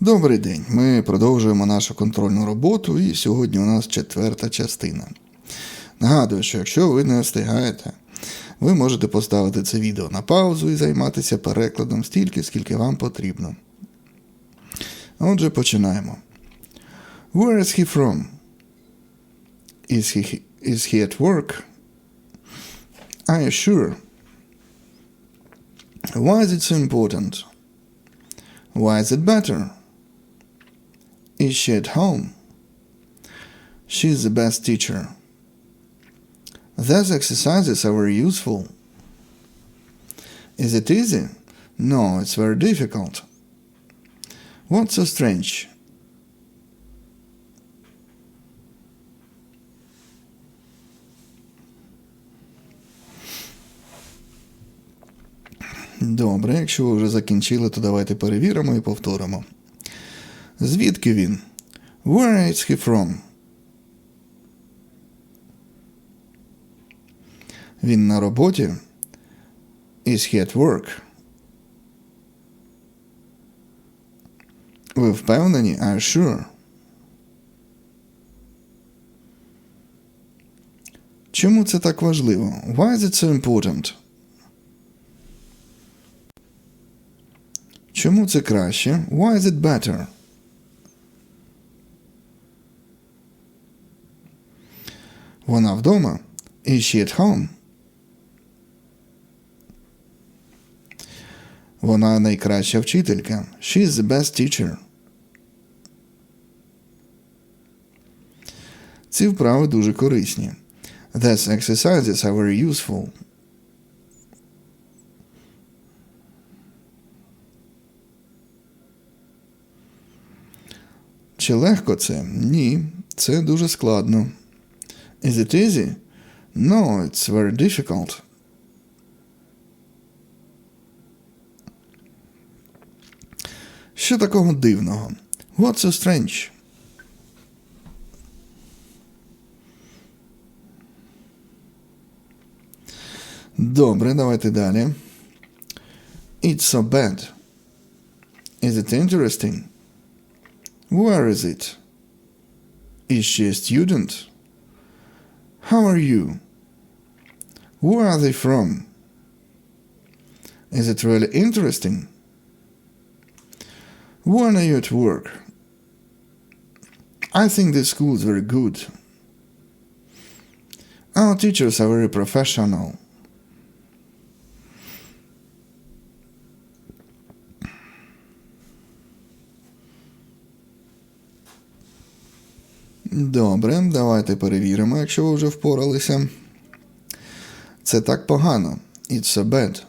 Добрий день. Ми продовжуємо нашу контрольну роботу, і сьогодні у нас четверта частина. Нагадую, що якщо ви не встигаєте, ви можете поставити це відео на паузу і займатися перекладом стільки, скільки вам потрібно. Отже, починаємо. Where is he from? Is he, is he at work? Are you sure? Why is it so important? Why is it better? Is she at home? She is the best teacher. Those exercises are very useful. Is it easy? No, it's very difficult. What's so strange? Добре, якщо ви вже закінчили, то давайте перевіримо і повторимо. Звідки він? Where is he from? Він на роботі? Is he at work? Ви впевнені? Are sure? Чому це так важливо? Why is it so important? Чому це краще? Why is it better? Вона вдома? Is she at home? Вона найкраща вчителька. She is the best teacher. Ці вправи дуже корисні. These exercises are very useful. Чи легко це? Ні, це дуже складно. Is it easy? No, it's very difficult. Що такого дивного? What's so strange? Добре, давайте далі. It's so bad. Is it interesting? Where is it? Is she a student? How are you? Where are they from? Is it really interesting? When are you at work? I think this school is very good. Our teachers are very professional. Добре, давайте перевіримо, якщо ви вже впоралися. Це так погано. It's so bad.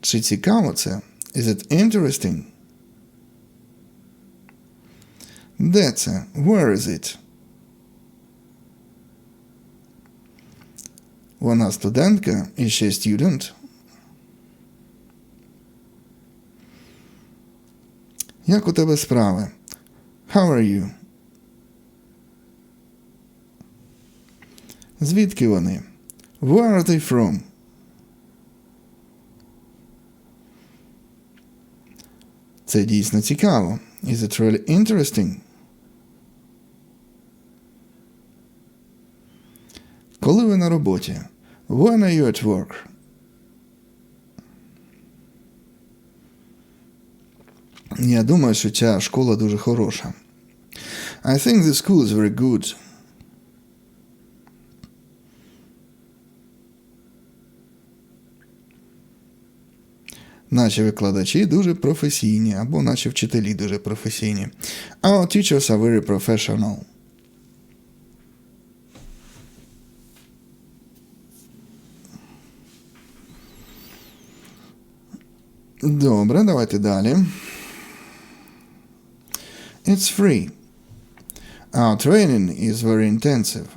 Чи цікаво це? Is it interesting? Де це? Where is it? Вона студентка і ще student. Як у тебе справи? How are you? Звідки вони? Where are they from? Це дійсно цікаво. Is it really interesting? Коли ви на роботі? When are you at work? Я думаю, що ця школа дуже хороша. I think the school is very good. Наші викладачі дуже професійні, або наші вчителі дуже професійні. Our teachers are very professional. Добре, давайте далі. It's free. Our training is very intensive.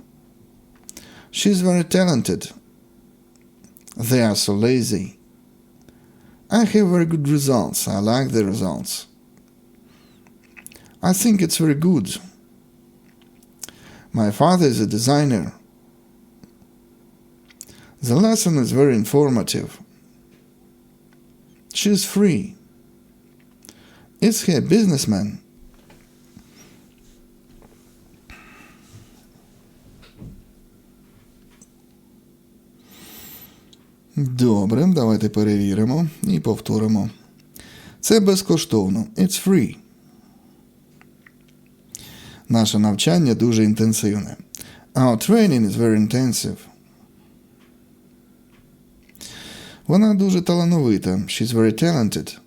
She's very talented. They are so lazy. I have very good results. I like the results. I think it's very good. My father is a designer. The lesson is very informative. She's free. Is he a businessman? Добре, давайте перевіримо і повторимо. Це безкоштовно. It's free. Наше навчання дуже інтенсивне. Our training is very intensive. Вона дуже талановита. She's very talented.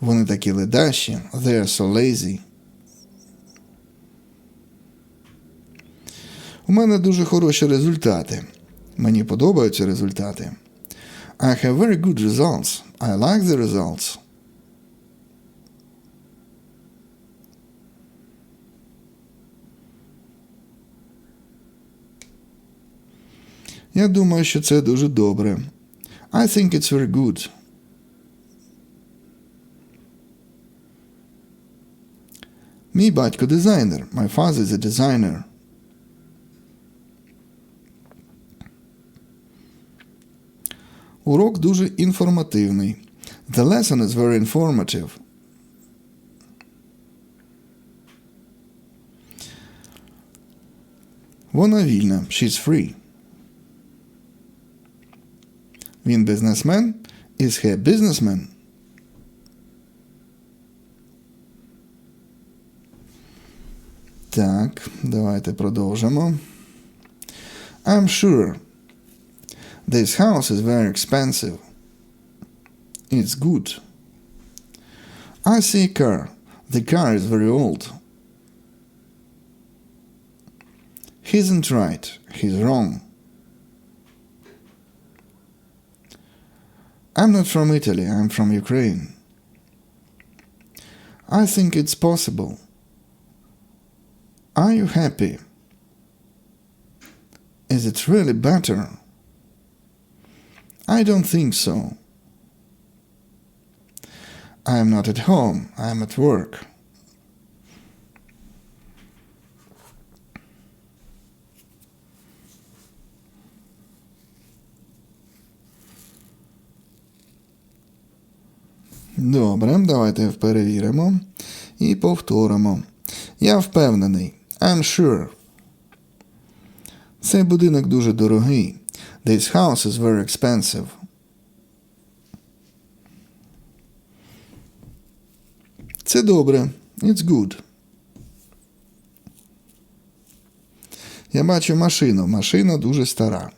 Вони такі ледащі. They are so lazy. У мене дуже хороші результати. Мені подобаються результати. I have very good results. I like the results. Я думаю, що це дуже добре. I think it's very good. Мій батько дизайнер. My father is a designer. Урок дуже інформативний. The lesson is very informative. Вона вільна. She's free. Він бізнесмен. Is he businessman? Так, давайте продовжимо. I'm sure. This house is very expensive. It's good. I see a car. The car is very old. He isn't right. He's wrong. I'm not from Italy. I'm from Ukraine. I think it's possible. Are you happy? Is it really better? I don't think so. I am not at home. I am at work. Добре, давайте перевіримо і повторимо. Я впевнений. I'm sure. Цей будинок дуже дорогий. This house is very expensive. Це добре. It's good. Я бачу машину. Машина дуже стара.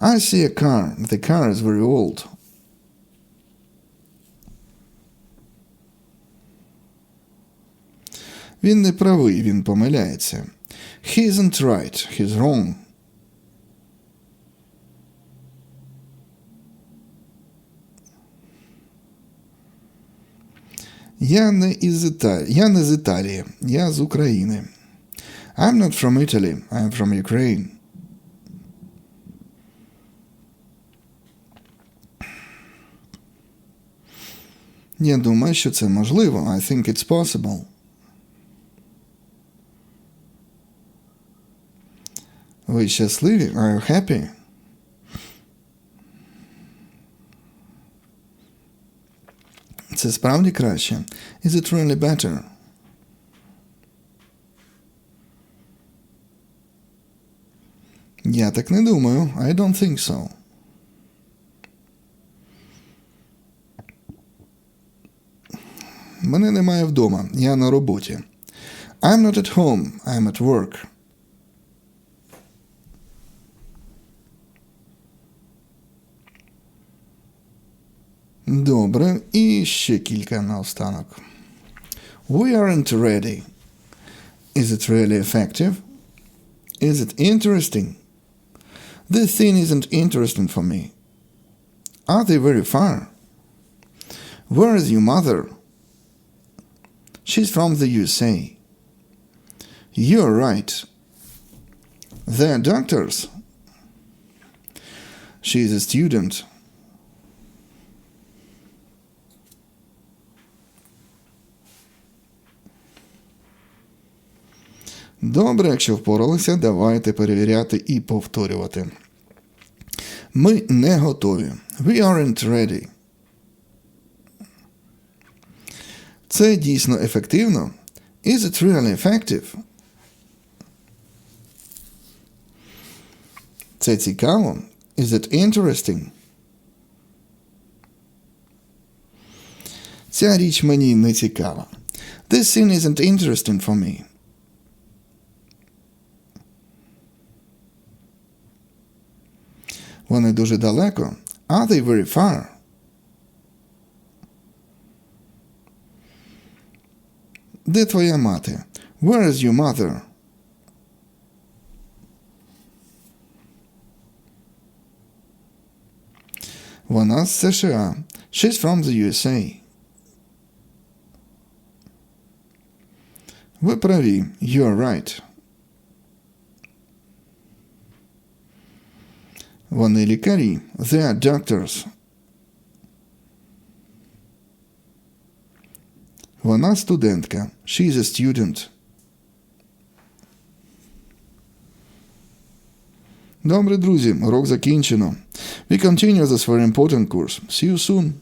I see a car. The car is very old. Він не правий, він помиляється. He isn't right. He's wrong. Я не із Італії. Я не з Італії. Я з України. I'm not from Italy. I'm from Ukraine. Я думаю, що це можливо. I think it's possible. Ви щасливі? Are you happy? Це справді краще. Is it really better? Я так не думаю. I don't think so. Мене немає вдома. Я на роботі. I'm not at home. I'm at work. Добре, і ще кілька наостанок. We aren't ready. Is it really effective? Is it interesting? This thing isn't interesting for me. Are they very far? Where is your mother? She's from the USA. You're right. They're doctors. She's a student. Добре, якщо впоралися, давайте перевіряти і повторювати. Ми не готові. We aren't ready. Це дійсно ефективно. Is it really effective? Це цікаво. Is it interesting? Ця річ мені не цікава. This scene isn't interesting for me. Вони дуже далеко. Are they very far? Де твоя мати? Where is your mother? Вона з США. She's from the USA. Ви праві. You're right. Вони лікарі. They are doctors. Вона студентка. She is a student. Добре, друзі, урок закінчено. We continue this very important course. See you soon.